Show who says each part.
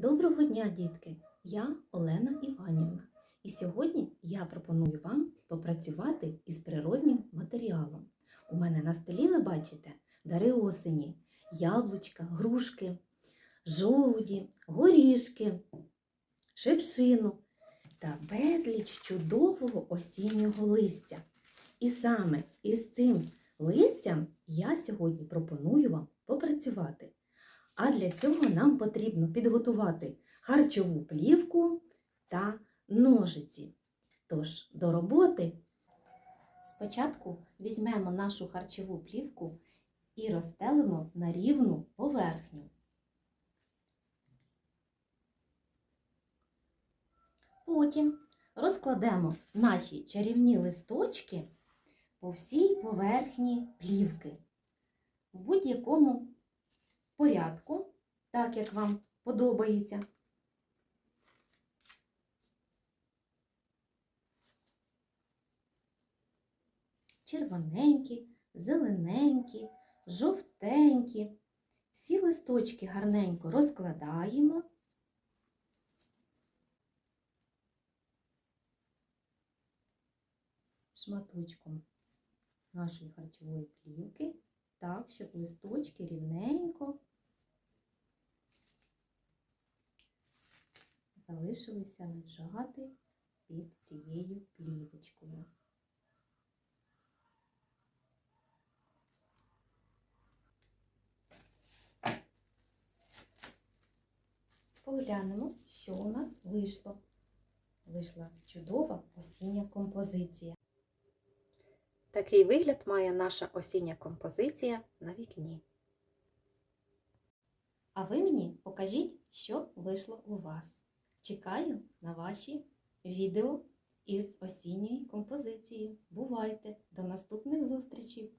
Speaker 1: Доброго дня, дітки! Я Олена Іванівна. І сьогодні я пропоную вам попрацювати із природнім матеріалом. У мене на столі ви бачите дари осені, яблучка, грушки, жолуді, горішки, шипшину та безліч чудового осіннього листя. І саме із цим листям я сьогодні пропоную вам попрацювати. А для цього нам потрібно підготувати харчову плівку та ножиці. Тож, до роботи. Спочатку візьмемо нашу харчову плівку і розстелимо на рівну поверхню. Потім розкладемо наші чарівні листочки по всій поверхні плівки в будь-якому порядку, так як вам подобається. Червоненькі, зелененькі, жовтенькі. Всі листочки гарненько розкладаємо. Шматочком нашої харчової плівки, так, щоб листочки рівненько залишилися лежати під цією плівочкою. Поглянемо, що у нас вийшло. Вийшла чудова осіння композиція. Такий вигляд має наша осіння композиція на вікні. А ви мені покажіть, що вийшло у вас. Чекаю на ваші відео із осінньої композиції. Бувайте! До наступних зустрічей!